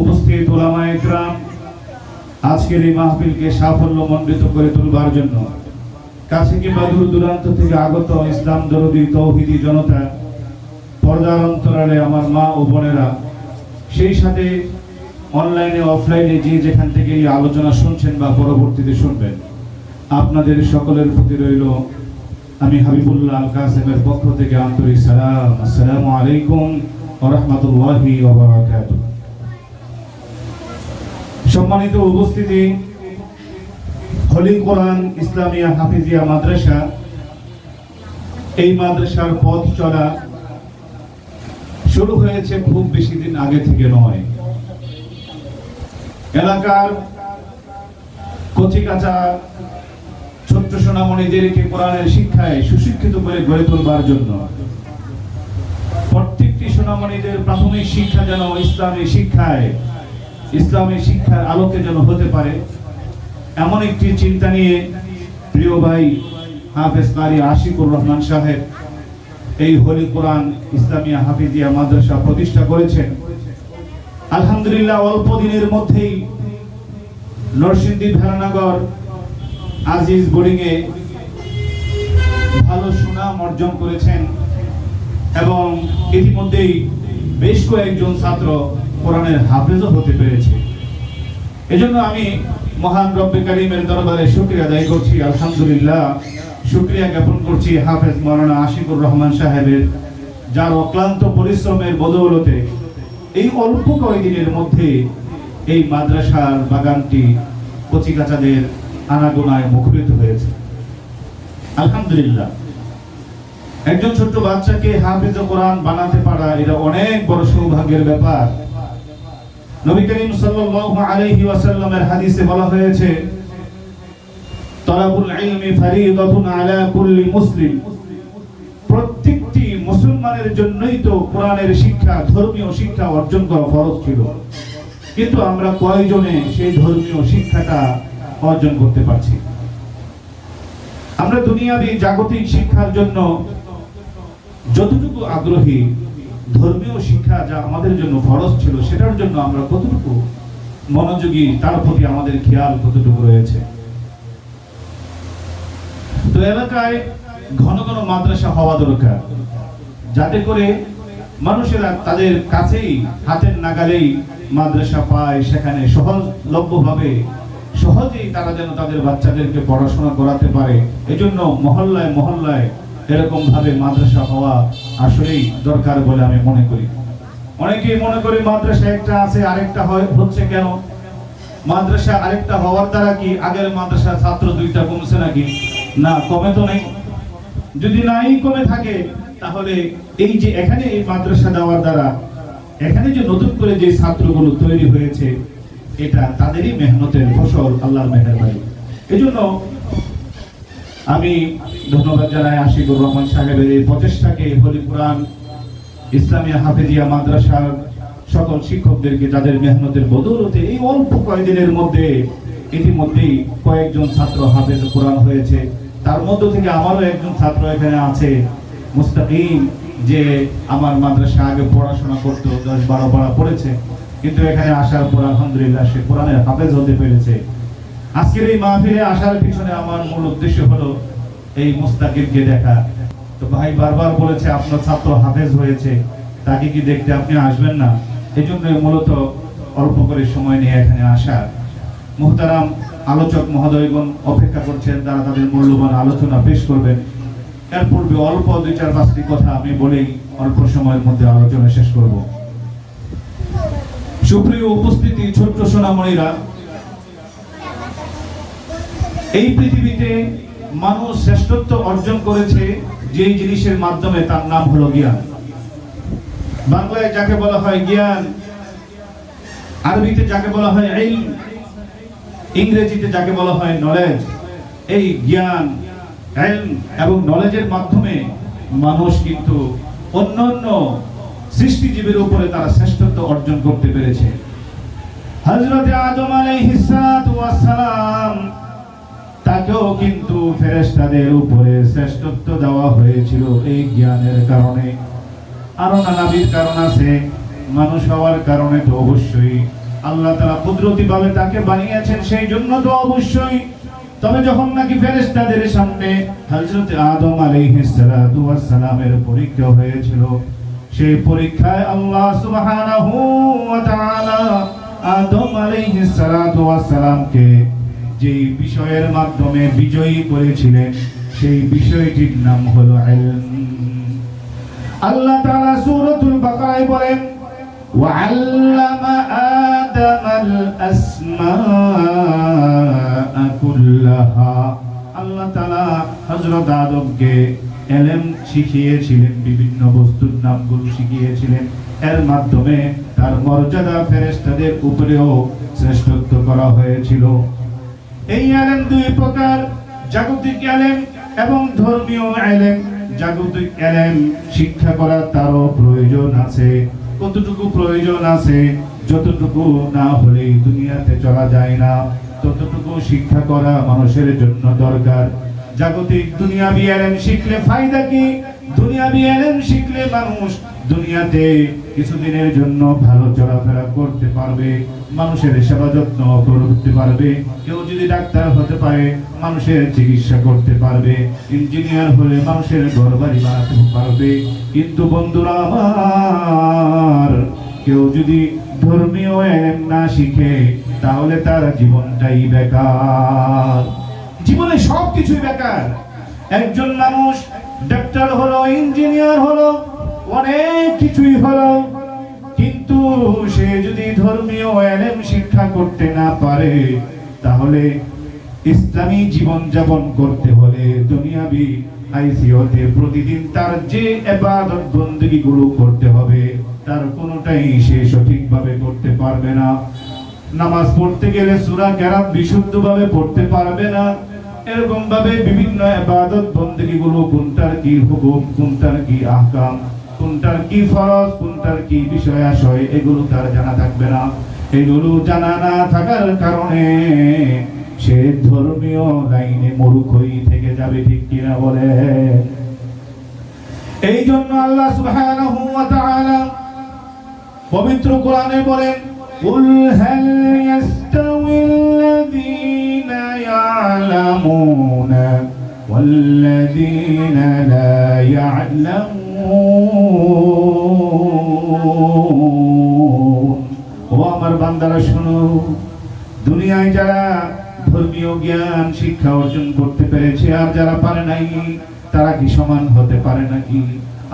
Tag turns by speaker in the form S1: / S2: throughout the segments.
S1: উপস্থিত ওলামা একরাম আজকের এই মাহফিলকে সাফল্য মণ্ডিত করে তুলবার জন্য কাছে কিংবা দূর দূরান্ত থেকে আগত ইসলাম দরদি তৌহিদি জনতা, পর্দার অন্তরালে আমার মা ও বোনেরা, সেই সাথে অনলাইনে, অফলাইনে যে যেখান থেকে এই আলোচনা শুনছেন বা পরবর্তীতে শুনবেন, আপনাদের সকলের প্রতি রইল আমি হাবিবুল্লাহ আল কাসেমের পক্ষ থেকে আন্তরিক সালাম। আসসালামু আলাইকুম রাহমাতুল্লাহি ওয়া বারাকাতুহু। সম্মানিত উপস্থিতি হলি কোরআন ইসলামিয়া হাফিজিয়া মাদ্রাসা, এই মাদ্রাসার পথ চলা শুরু হয়েছে খুব বেশি দিন আগে থেকে নয়। এলাকার কচিকাচা ছোট্ট সোনামণিদেরকে কোরআনের শিক্ষায় সুশিক্ষিত করে গড়ে তোলবার জন্য। প্রত্যেকটি সোনামণিদের প্রাথমিক শিক্ষা যেন ইসলামী শিক্ষায় ইসলামী শিক্ষার আলোকে যেন হতে পারে, এমন একটি চিন্তা নিয়ে প্রিয় ভাই হাফেজ কারি আশিকুর রহমান সাহেব এই হলি কোরআন ইসলামিয়া হাফিজিয়া মাদ্রাসা প্রতিষ্ঠা করেছেন। আলহামদুলিল্লাহ অল্প দিনের মধ্যেই নরসিংদী ভেলানগর আজিজ বোর্ডিং এ ভালো সুনাম অর্জন করেছেন এবং ইতিমধ্যেই বেশ কয়েকজন ছাত্র কোরআনের হাফেজও হতে পেরেছে। এজন্য আমি মহান রব্বে কারিমের দরবারে শুকরিয়া আদায় করছি। আলহামদুলিল্লাহ, শুকরিয়া জ্ঞাপন করছি হাফেজ মৌলানা আশিকুর রহমান সাহেবের, যার অক্লান্ত পরিশ্রমের বদৌলতে এই অল্প কয়েকদিনের মধ্যে এই মাদ্রাসার বাগানটি কচিকাচাদের আনাগোনায় মুখরিত হয়েছে। আলহামদুলিল্লাহ, একজন ছোট্ট বাচ্চাকে হাফেজ কোরআন বানাতে পারা এটা অনেক বড় সৌভাগ্যের ব্যাপার। নবী করিম সাল্লাল্লাহু আলাইহি ওয়াসাল্লামের হাদিসে বলা হয়েছে, তালাবুল ইলমি ফারিদাতুন আলা কুল্লি মুসলিম। প্রত্যেকটি মুসলমানের জন্যই তো কোরআনের শিক্ষা, ধর্মীয় শিক্ষা অর্জন করা ফরজ ছিল। কিন্তু আমরা কয়জনে সেই ধর্মীয় শিক্ষাটা অর্জন করতে পারছি? আমরা দুনিয়াবি জাগতিক শিক্ষার জন্য যতটুকু আগ্রহী ধর্মীয় শিক্ষা যা আমাদের জন্য ফরজ ছিল, সেটার জন্য আমরা কতটুকু মনোযোগী, তার প্রতি আমাদের খেয়াল কতটুকু রয়েছে? তো এলাকায় ঘন ঘন মাদ্রাসা হওয়া দরকার। যাতে করে মানুষেরা তাদের কাছেই, হাতের নাগালেই মাদ্রাসা পায়, সেখানে সহজলভ্যভাবে সহজেই তারা যেন তাদের বাচ্চাদেরকে পড়াশোনা করাতে পারে। এজন্য মহল্লায় মহল্লায় এরকম ভাবে মাদ্রাসা হওয়া আসলেই দরকার বলে আমি মনে করি। অনেকেই মনে করি মাদ্রাসা একটা আছে, আরেকটা হয়, হচ্ছে কেন? মাদ্রাসা আরেকটা হওয়ার দ্বারা কি আগের মাদ্রাসা ছাত্র দুইটা কমছে নাকি? না, কমে তো নেই। যদি নাই, কমে থাকে, তাহলে এই যে এখানে এই মাদ্রাসা দেওয়ার দ্বারা, এখানে যে নতুন করে যে ছাত্রগুলো তৈরি হয়েছে, এটা তাদেরই মেহনতের ফসল, আল্লাহর মেহরবানি। এজন্য আমি ধন্যবাদ জানাই আশিকুর রহমান সাহেবের এই প্রচেষ্টাকে হলি কোরআন ইসলামিয়া হাফেজিয়া মাদ্রাসার সকল শিক্ষকদেরকে যাদের মেহনতের বদৌলতে এই অল্প কয়েকদিনের মধ্যে ইতিমধ্যেই কয়েকজন ছাত্র হাফেজ কোরআন হয়েছে, তার মধ্য থেকে আমারও একজন ছাত্র এখানে আছে, মুস্তাকিম, যে আমার মাদ্রাসা আগে পড়াশোনা করতো, দশ বারো পাড়া পড়েছে, কিন্তু এখানে আসার পর আলহামদুলিল্লাহ সে কোরআনের হাফেজ হতে পেরেছে। আজকের এই মাহফিলে আসার পিছনে আমার মূল উদ্দেশ্য হলো এই মুস্তাকিমকে দেখা। তো ভাই বারবার বলেছে, আপনার ছাত্র হাফেজ হয়েছে, তাকে কি দেখতে আপনি আসবেন না? এই জন্য মূলত অল্প করে সময় নিয়ে এখানে আসা। মুহতারাম আলোচক মহোদয়গণ অপেক্ষা করছেন, তারা তাদের মূল্যবান আলোচনা পেশ করবেন। এর পূর্বে অল্প দুই চার পাঁচটি কথা আমি বলেই অল্প সময়ের মধ্যে আলোচনা শেষ করব। সুপ্রিয় উপস্থিতি, ছোট্ট সোনামণিরা এই পৃথিবীতে মানুষ শ্রেষ্ঠত্ব অর্জন করেছে যে জিনিসের মাধ্যমে তার নাম হলো জ্ঞান। বাংলায় যাকে বলা হয় জ্ঞান, আরবিতে যাকে বলা হয় এই ইংরেজিতে যাকে বলা হয় নলেজ এই জ্ঞান এবং নলেজের মাধ্যমে মানুষ কিন্তু অন্যান্য সৃষ্টিজীবীর উপরে তারা শ্রেষ্ঠত্ব অর্জন করতে পেরেছে। হযরত আদম আলাইহিস সালাম তাকেও কিন্তু ফেরেশতাদের উপরে শ্রেষ্ঠত্ব দেওয়া হয়েছিল এই জ্ঞানের কারণে। আরও নানাবিধ কারণ আছে। মানুষ হওয়ার কারণে তো অবশ্যই আল্লাহ তারা কুদরতি ভাবে তাকে বানিয়েছেন, সেই জন্য তো অবশ্যই। তবে যখন নাকি ফেরেশতাদের সামনে হযরত আদম আলাইহিস সালামের পরীক্ষা হয়েছিল, সেই পরীক্ষায় আল্লাহ সুবহানাহু ওয়া তাআলা আদম আলাইহিস সালাতু ওয়াস সালামকে যে বিষয়ের মাধ্যমে বিজয়ী করেছিলেন সেই বিষয়টির নাম হলো ইলম আল্লাহ তাআলা সূরাতুল বাকারায় বলেন وعلم آدم الأسماء كلها আল্লাহ তাআলা হযরত আদমকে এলেম শিখিয়েছিলেন বিভিন্ন বস্তুর নামগুলো শিখিয়েছিলেন এর মাধ্যমে তার মর্যাদা ফেরেশতাদের উপরেও শ্রেষ্ঠত্ব করা হয়েছিল এই এলেম দুই প্রকার, জাগতিক এলেম এবং ধর্মীয় এলেম জাগতিক এলেম শিক্ষা করার তারও প্রয়োজন আছে, কতটুকু প্রয়োজন আছে, যতটুকু না হলেই দুনিয়াতে চলা যায় না, ততটুকু শিক্ষা করা মানুষের জন্য দরকার। জাগতিক দুনিয়াবি এলেম শিখলে ফায়দা কি? দুনিয়াবি এলেম শিখলে মানুষ দুনিয়াতে কিছুদিনের জন্য ভালো চলাফেরা করতে পারবে, মানুষের সেবা যত্ন করতে পারবে, কেউ যদি ডাক্তার হতে পারে, মানুষের চিকিৎসা করতে পারবে, ইঞ্জিনিয়ার হলে মানুষের ঘর বাড়ি বানাতে পারবে। কিন্তু বন্ধুরা আমার, কেউ যদি ধর্মীয় এলেম না শিখে, তাহলে তার জীবনটাই বেকার। জীবনে সব কিছুই বেকার। একজন মানুষ ডাক্তার হলো, ইঞ্জিনিয়ার হলো অনেক কিছুই হলো, কিন্তু সে যদি ধর্মীয় এলেম শিক্ষা করতে না পারে, তাহলে ইসলামী জীবন যাপন করতে হলে দুনিয়াবি আইসিওতে প্রতিদিন তার যে এবাদত বন্দী গুলো করতে হবে, তার কোনোটাই সে সঠিকভাবে করতে পারবে না। নামাজ পড়তে গেলে সুরা ক্যারাম বিশুদ্ধভাবে পড়তে পারবে না। এরকম ভাবে বিভিন্ন আবাদত বন্দী গুলো কোনটার কি হুকুম, কোনটার কি আহকাম কোনটার কি ফরজ কোনটার কি বিষয় আশয় এগুলো তার জানা থাকবে না এগুলো জানা না থাকার কারণে সে ধর্মীয় লাইনে মরুখই থেকে যাবে ঠিক কিনা বলে এই জন্য আল্লাহ সুবহানাহু ওয়া তাআলা পবিত্র কোরআনে বলেন قل هل يستوي الذين يعلمون والذين لا يعلمون ও আমার বান্দারা, শোনো। দুনিয়ায় যারা ধর্মীয় জ্ঞান, শিক্ষা অর্জন করতে পেরেছে, আর যারা পারে নাই, তারা কি সমান হতে পারে নাকি?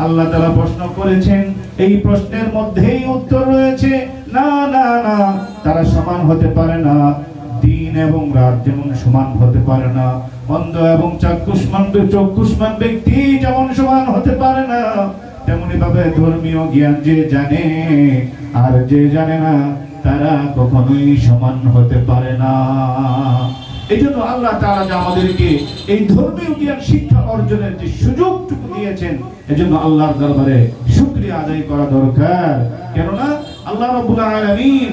S1: আল্লাহ তারা প্রশ্ন করেছেন, এই প্রশ্নের মধ্যেই উত্তর রয়েছে, না না না, তারা সমান হতে পারে না। দিন এবং রাত যেমন সমান হতে পারে না অন্ধ এবং চাক্ষুষ্মান চক্ষুষ্মান ব্যক্তি যেমন সমান হতে পারে না, তেমনি ভাবে ধর্মীয় জ্ঞান যে জানে আর যে জানে না, তারা কখনোই সমান হতে পারে না। এই জন্য আল্লাহ তাআলা যে আমাদেরকে এই ধর্মীয় জ্ঞান শিক্ষা অর্জনের যে সুযোগটুকু দিয়েছেন, এজন্য আল্লাহর দরবারে শুকরিয়া আদায় করা দরকার। কেননা আল্লাহ রাব্বুল আলামিন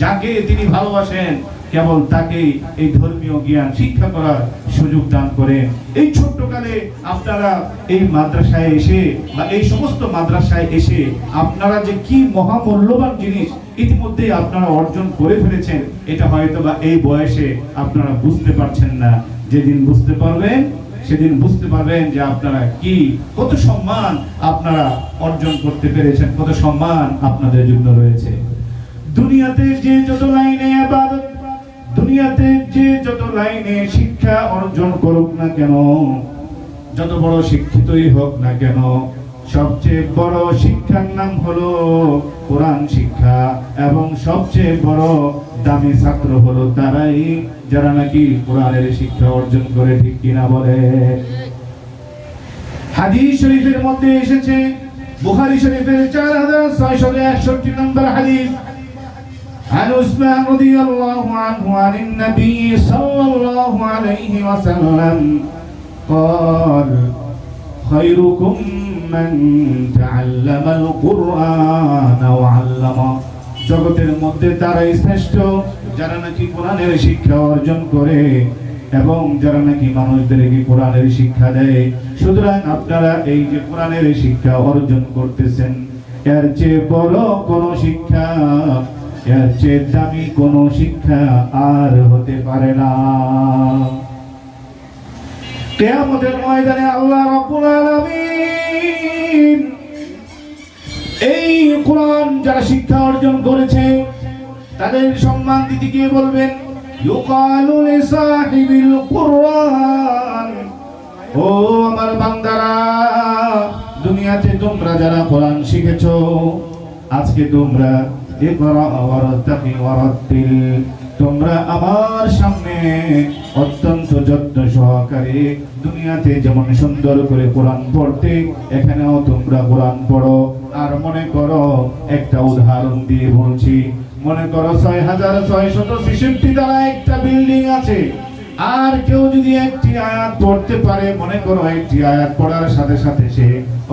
S1: যাকে তিনি ভালোবাসেন, কেবল তাকে এই ধর্মীয় জ্ঞান, শিক্ষা করার সুযোগ দান করেন। এই ছোট্টকালে আপনারা এই মাদ্রাসায় এসে বা এই সমস্ত মাদ্রাসায় এসে আপনারা যে কি মহামূল্যবান জিনিস ইতিমধ্যে আপনারা অর্জন করে ফেলেছেন, এটা হয়তো বা এই বয়সে আপনারা বুঝতে পারছেন না। যেদিন বুঝতে পারবেন সেদিন বুঝতে পারবেন যে আপনারা কি, কত সম্মান আপনারা অর্জন করতে পেরেছেন, কত সম্মান আপনাদের জন্য রয়েছে। দুনিয়াতে যে যত লাইনে আবাদত, দুনিয়াতে যে যত লাইনে শিক্ষা অর্জন করুক না কেন, যত বড় শিক্ষিতই হোক না কেন, সবচেয়ে বড় শিক্ষার নাম হলো কোরআন শিক্ষা, এবং সবচেয়ে বড় দামি ছাত্র হলো তারাই যারা নাকি কোরআনের শিক্ষা অর্জন করে ঠিক কিনা বলে হাদিস শরীফের মধ্যে এসেছে বুখারী শরীফের চার হাজার ছয়শো একষট্টি নম্বর হাদিস عن عثمان رضي الله عنه عن النبي صلى الله عليه وسلم قال خيركم من تعلم القرآن وعلمه জগতের মধ্যে তারাই শ্রেষ্ঠ, যারা নাকি কোরআনের শিক্ষা অর্জন করে এবং যারা নাকি মানুষদেরকে কোরআনের শিক্ষা দেয়। সুতরাং আপনারা এই যে কোরআনের শিক্ষা অর্জন করতেছেন, এর চেয়ে বড় কোন শিক্ষা, এর চেয়ে দামি কোন শিক্ষা আর হতে পারে না। কেয়ামতের ময়দানে আল্লাহ রাব্বুল আলামিন এই কোরআন যারা শিক্ষা অর্জন করেছে, তাদের সম্মান দিতে গিয়ে বলবেন, ইউকালু লিসাহিবিল কুরআন। ও আমার বান্দারা, দুনিয়াতে তোমরা যারা কোরআন শিখেছো, আজকে তোমরা ইকরা ওয়ারাতিল তোমরা আমার সামনে অত্যন্ত যত্ন সহকারে দুনিয়াতে যেমন সুন্দর করে কোরআন পড়তে, এখানেও তোমরা কোরআন পড়ো। আর মনে করো, একটা উদাহরণ দিয়ে বলছি, মনে করো ছয় হাজার ছয় শত ছেষট্টি দ্বারা একটা বিল্ডিং আছে। আর কেউ যদি একটি আয়াত পড়তে পারে, মনে করো একটি আয়াত পড়ার সাথে সাথে সে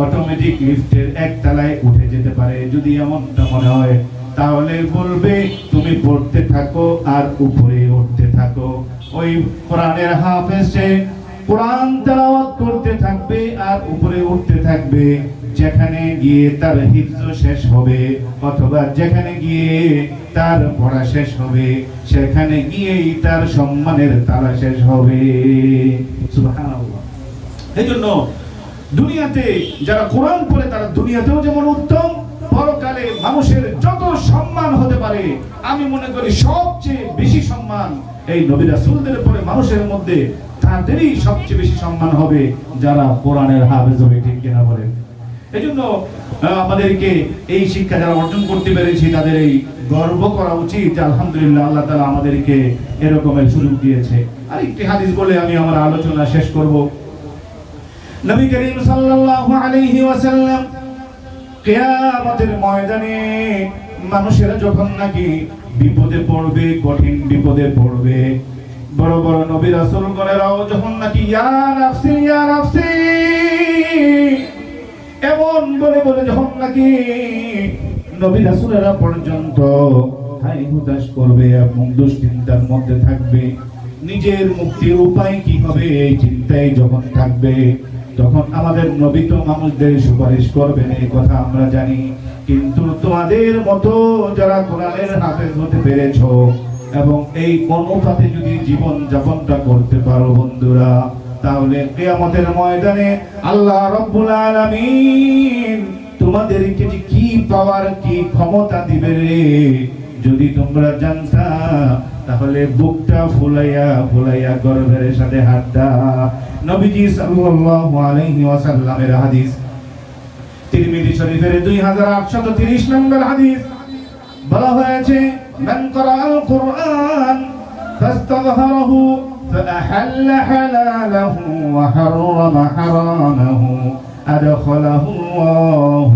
S1: অটোমেটিক লিফটের এক তলায় উঠে যেতে পারে। যদি এমনটা মনে হয় তাহলে বলবে, তুমি পড়তে থাকো আর উপরে উঠতে থাকো। ওই কোরআনের হাফেজ কোরআন তেলাওয়াত করতে থাকবে আর উপরে উঠতে থাকবে। যেখানে গিয়ে তার হিফজ শেষ হবে, অথবা যেখানে গিয়ে তার পড়া শেষ হবে, সেখানে গিয়েই তার সম্মানের তালা শেষ হবে। এই জন্য দুনিয়াতে যারা কোরআন পড়ে, তারা দুনিয়াতেও যেমন উত্তম পরকালে মানুষের যত সম্মান হতে পারে আমি মনে করি সবচেয়ে বেশি সম্মান এই নবী রাসূলদের পরে মানুষের মধ্যে তাদেরই সবচেয়ে বেশি সম্মান হবে যারা কোরআনের হাফেজ হবে ঠিক কিনা বলেন? এই জন্য আহ, আমাদেরকে এই শিক্ষা যারা অর্জন করতে পেরেছি তাদের এই গর্ব করা উচিত যে আলহামদুলিল্লাহ আল্লাহ তাআলা আমাদেরকে এরকমের সুযোগ দিয়েছে। আর একটি হাদিস বলে আমি আমার আলোচনা শেষ করব। নবী করিম সাল্লাল্লাহু আলাইহি ওয়াসাল্লাম কিয়ামতের ময়দানে মানুষেরা যখন নাকি বিপদে পড়বে, কঠিন বিপদে পড়বে, বড় বড় নবী রাসূলগণেরাও যখন নাকি, ইয়া নাফসি ইয়া নাফসি এমন বলে বলে যখন নাকি নবী রাসূলেরা পর্যন্ত হাই হুতাশ করবে এবং দুশ্চিন্তার মধ্যে থাকবে, নিজের মুক্তির উপায় কি হবে এই চিন্তায় যখন থাকবে তখন আমাদের নবী তো মানুষদের সুপারিশ করবেন, এই কথা আমরা জানি। কিন্তু তোমাদের মতো যারা কোরআনের হাফেজ হতে পেরেছ এবং এই অনুপাতে যদি জীবন যাপনটা করতে পারো বন্ধুরা, তাহলে কিয়ামতের ময়দানে আল্লাহ রব্বুল আলামিন তোমাদেরকে যে কি পাওয়ার, কি ক্ষমতা দিবে রে, যদি তোমরা জানতা, তাহলে বুকটা ফুলাইয়া ফুলাইয়া গর্ভের সাথে হাতটা নবীজি সাল্লাল্লাহু আলাইহি ওয়াসাল্লামের হাদিস তিরমিজি শরীফের 2830 নম্বর হাদিস বলা হয়েছে মান করাআল কুরআন ফাস্তাযহারাহু فأحل حلاله وحرم حرامه أدخله الله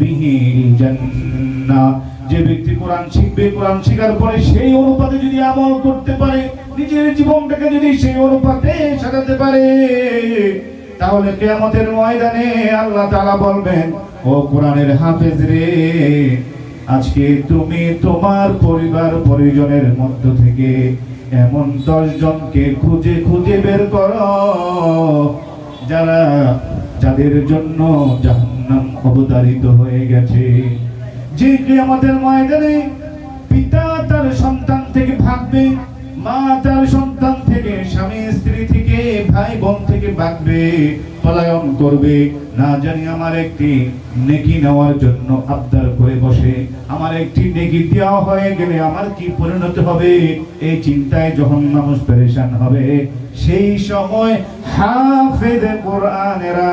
S1: به الجنة যে ব্যক্তি কোরআন শিখবে কোরআন শেখার পরে সেই অনুপাতে যদি আমল করতে পারে নিজের জীবনটাকে যদি সেই অনুপাতে সাজাতে পারে, তাহলে কিয়ামতের ময়দানে আল্লাহ তাআলা বলবেন, ও কোরআনের হাফেজ রে, আজকে তুমি তোমার পরিবার পরিজনের মধ্য থেকে এমন দশ জনকে খুঁজে খুঁজে বের করো, যারা যাদের জন্য জাহান্নাম অবতারিত হয়ে গেছে। যে আমাদের ময়দানে পিতা তার সন্তান থেকে ভাগবে মা তার সন্তান থেকে, স্বামী, স্ত্রী থেকে, ভাই বোন থেকে ভাগবে পলায়ন করবে। না জানি আমার একটি নেকি নেওয়ার জন্য আবদার করে বসে। আমার একটি নেকি দেওয়া হয়ে গেলে আমার কি পরিণত হবে? এই চিন্তায় যখন মানুষ পেরেশান হবে, সেই সময় হাফেজ কোরআনেরা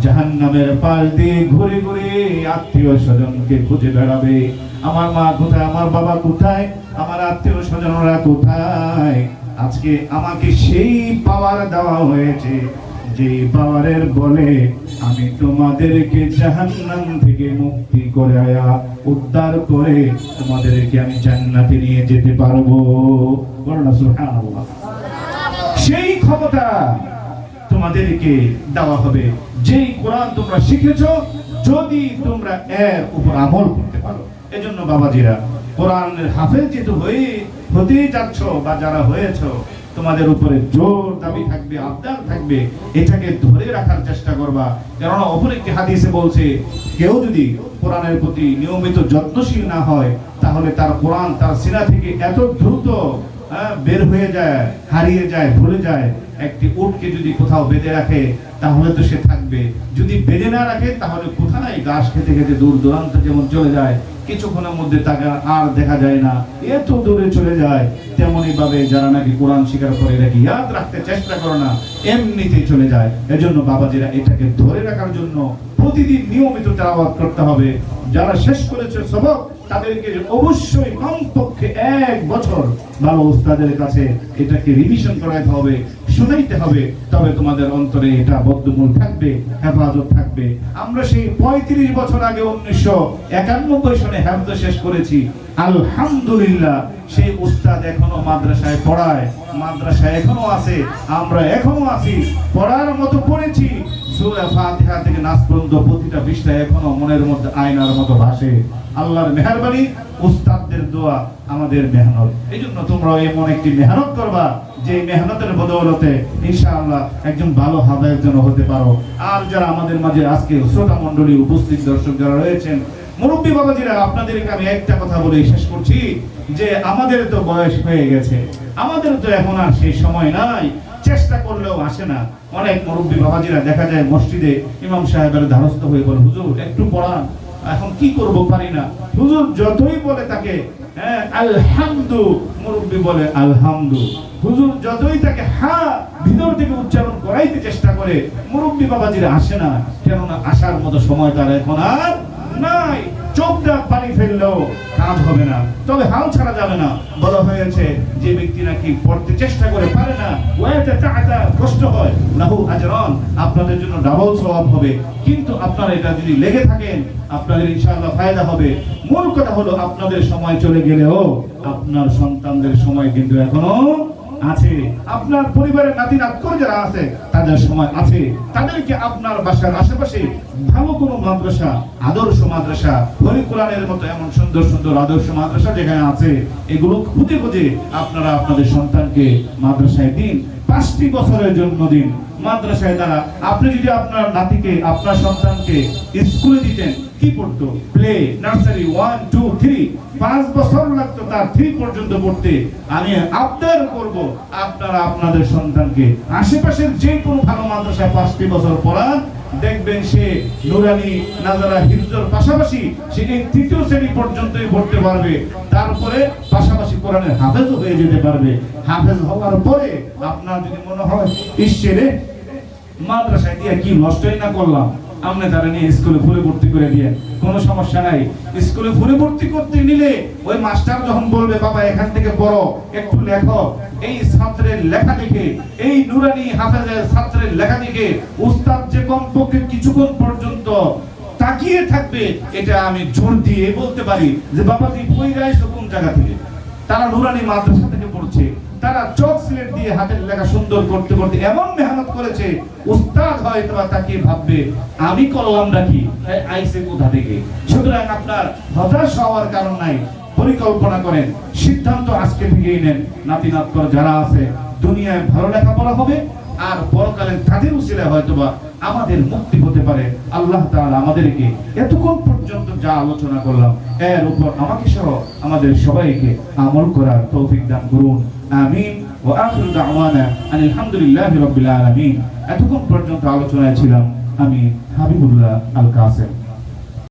S1: জাহান্নামের পাশ দিয়ে ঘুরে ঘুরে আত্মীয় স্বজনকে খুঁজে বেড়াবে। আমার মা কোথায়? আমার বাবা কোথায়? আমার আত্মীয় স্বজনরা কোথায়? আজকে আমাকে সেই পাওয়ার দেওয়া হয়েছে যে পাওয়ারের বলে আমি তোমাদেরকে জাহান্নাম থেকে মুক্তি করে আয়া, উদ্ধার করে তোমাদেরকে আমি জান্নাতে নিয়ে যেতে পারব। সেই ক্ষমতা তোমাদেরকে দেওয়া হবে। যেই কোরআন তোমরা শিখেছো, যদি তোমরা এর উপর আমল করতে পারো। এজন্য বাবাজিরা, কোরআনের হাফেজ যেহেতু হয়ে হতেই যাচ্ছ বা যারা হয়েছো, তোমাদের উপরে জোর দাবি থাকবে, আবদার থাকবে। এটাকে ধরে রাখার চেষ্টা করবা। কেননা অপর একটি হাদিসে বলছে, কেউ যদি কোরআনের প্রতি নিয়মিত যত্নশীল না হয়, তাহলে তার কোরআন, তার সিনা থেকে এত দ্রুত বের হয়ে যায়, হারিয়ে যায়, ভুলে যায়। একটি উটকে যদি কোথাও বেঁধে রাখে, তাহলে তো সে থাকবে। যদি বেঁধে না রাখে, তাহলে কোথায় ঘাস খেতে খেতে দূর দূরান্ত যেমন চলে যায়, কিছুক্ষণের মধ্যে তাকে আর দেখা যায় না। এত দূরে চলে যায় তেমনই ভাবে যারা নাকি কোরআন স্বীকার করে রাখি ইয়াদ রাখতে চেষ্টা করে না, এমনিতেই চলে যায়। এজন্য বাবাজিরা এটাকে ধরে রাখার জন্য প্রতিদিন নিয়মিত তেলাওয়াত করতে হবে। যারা শেষ করেছে সবক তাদেরকে অবশ্যই কমপক্ষে এক বছর ভালো উস্তাদের কাছে এটাকে রিভিশন করাইতে হবে, শুনাইতে হবে। তবে তোমাদের অন্তরে এটা বদ্ধমূল থাকবে, হেফাজত থাকবে। আমরা সেই পঁয়ত্রিশ বছর আগে উনিশশো একানব্বই সনে শেষ করেছি। আলহামদুলিল্লাহ, সেই উস্তাদ এখনও মাদ্রাসায় পড়ায়। মাদ্রাসায় এখনও আছে, আমরা এখনও আছি, পড়ার মতো পড়েছি। সূরা ফাতিহা থেকে নাস পর্যন্ত প্রতিটা এখনও মনের মধ্যে আয়নার মতো ভাসে। আল্লাহর মেহরবানি, উস্তাদদের দোয়া আমাদের মেহনত। এই জন্য তোমরা এমন একটি মেহনত করবা যে মেহনতের বদৌলতে ইনশাআল্লাহ একজন ভালো হাদায়ের জন্য হতে পারো। আর যারা আমাদের মাঝে আজকে শ্রোতা মণ্ডলী উপস্থিত, দর্শক যারা রয়েছেন, মুরব্বী বাবাজিরা, আপনাদেরকে আমি একটা কথা বলে শেষ করছি, যে আমাদের তো বয়স হয়ে গেছে, আমাদের তো এখন আর সেই সময় নাই, চেষ্টা করলেও আসে না। অনেক মুরব্বী বাবাজিরা দেখা যায় মসজিদে ইমাম সাহেবের ধারস্থ হয়ে বলে, হুজুর, একটু পড়ান। এখন কি করব পারি না? হুজুর যতই বলে তাকে হ্যাঁ, আলহামদু মুরব্বী বলে আলহামদু। হুজুর যতই তাকে হা ভিতর থেকে উচ্চারণ করাইতে চেষ্টা করে মুরব্বী বাবাজিরা আসে না। কেননা আসার মতো সময় তার এখন আর নাই। চোখ ডাক পানি ফেললেও কাজ হবে না। তবে হাল ছাড়া যাবে না। বলা হয়েছে যে ব্যক্তি নাকি পড়তে চেষ্টা করে পারে না ওয়াইতে টাকা কষ্ট হয়, লাহু আজরান, আপনাদের জন্য ডাবল সওয়াব হবে। কিন্তু আপনারা এটা যদি লেগে থাকেন, আপনাদের ইনশাআল্লাহ ফায়দা হবে। মূল কথা হলো আপনাদের সময় চলে গেলেও আপনার সন্তানদের সময় কিন্তু এখনও আছে। আপনার পরিবারের নাতি নাতকর যারা আছে, তাদের সময় আছে। তাদেরকে আপনার বাসার আশেপাশে ভালো কোনো মাদ্রাসা, আদর্শ মাদ্রাসা, হরি কোরআনের মতো এমন সুন্দর সুন্দর আদর্শ মাদ্রাসা যেখানে আছে, এগুলো খুঁজে খুঁজে আপনারা আপনাদের সন্তানকে মাদ্রাসায় দিন। পাঁচটি বছরের জন্য দিন মাদ্রাসায় দ্বারা। আপনি যদি আপনার নাতিকে, আপনার সন্তানকে স্কুলে দিতেন কি পড়তো play nursery one two three পাঁচ বছর লাগতো তার থ্রি পর্যন্ত পড়তে। আমি আবদার করব, আপনারা আপনাদের সন্তানকে। আশেপাশের যে কোনো ভালো মাদ্রাসায় পাঁচটি বছর পড়ান, দেখবেন সে নুরানি নাজারা হিফজর পাশাপাশি সে এই তৃতীয় শ্রেণি পর্যন্তই পড়তে পারবে। তারপরে পাশাপাশি কোরআনের হাফেজও হয়ে যেতে পারবে। হাফেজ হওয়ার পরে আপনার যদি মনে হয় ঈশ্বরে মাদ্রাসায় দিয়ে কি নষ্টই না করলাম? আপনি তারা নিয়ে স্কুলে ফুলে ভর্তি করে দিয়ে, কোনো সমস্যা নাই। স্কুলে ফুলে ভর্তি করতে নিলে ওই মাস্টার যখন বলবে, বাবা, এখান থেকে পড়ো, একটু লেখো। এই ছাত্রের লেখা দেখে, এই নুরানি হাফেজের ছাত্রের লেখা দেখে উস্তাদ যে কমপক্ষে কিছুক্ষণ পর্যন্ত তাকিয়ে থাকবে, এটা আমি জোর দিয়ে বলতে পারি যে বাবা তুই কই গাইছো কোন জায়গা থেকে? তারা নুরানি মাদ্রাসা থেকে পড়ছে। তারা চক সিলেট দিয়ে হাতের লেখা সুন্দর করতে করতে এমন মেহনত করেছে, উস্তাদ হয়তো বা তাকে ভাববে? আমি করলাম নাকি আইসে কোথা থেকে? সুতরাং আপনার হতাশ হওয়ার কারণ নাই, পরিকল্পনা করেন, সিদ্ধান্ত আজকে থেকেই নেন। নাতি নাতকর যারা আছে, দুনিয়ায় ভালো লেখাপড়া হবে, আর পরকালে তাদের উচিলে হয়তোবা আমাদের মুক্তি হতে পারে। আল্লাহ তাআলা আমাদেরকে এতক্ষণ পর্যন্ত যা আলোচনা করলাম, এর উপর আমাকে সহ আমাদের সবাইকে আমল করার তৌফিক দান করুন। আমিন ও আখির দাওয়ানা আনিল হামদুলিল্লাহি রাব্বিল আলামিন। এতক্ষণ পর্যন্ত আলোচনায় ছিলাম আমি হাবিবুল্লাহ আল কাসেম